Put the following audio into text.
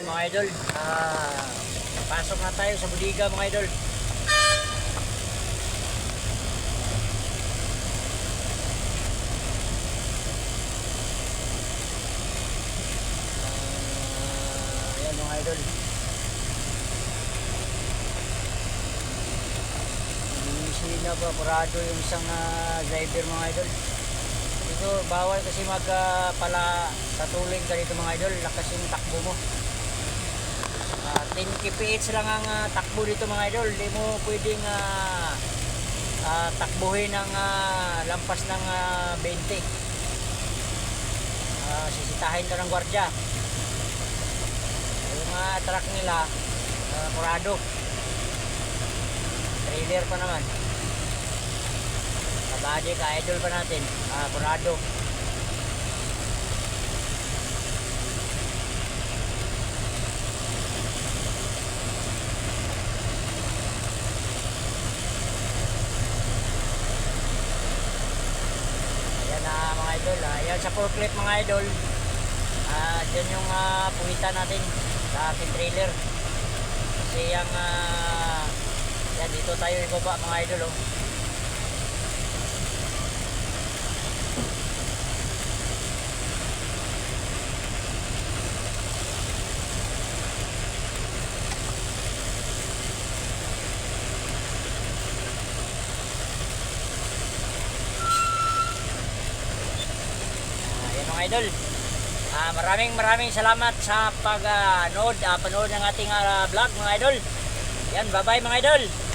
Ayan mga idol, ah, pasok na tayo sa budiga mga idol. Ah, idol. Na ba kurado yung isang ah, driver mga idol. Dito bawal kasi mag ah, pala ka dito mga idol, lakas yung takbo mo. Ah, 10 kph lang ang ah, takbo dito mga idol. Hindi mo pwedeng ah, ah, takbuhin ng ah, lampas ng ah, 20. Ah, sisitahin ka ng gwardya. Yung ah, truck nila, ah, kurado. Trailer pa naman. Kabady ka, idol pa natin. Ah, kurado. Ayan na mga idol. ah. Ayan sa forklift mga idol. Ah, dyan yung ah, puwitan natin sa ating trailer. Kasi yung ah, yan dito tayo ibaba mga idol oh. Ah, yan mga idol. Ah, maraming maraming salamat sa pag-nood, ah, panood ng ating ah, vlog mga idol. Yan, bye-bye mga idol.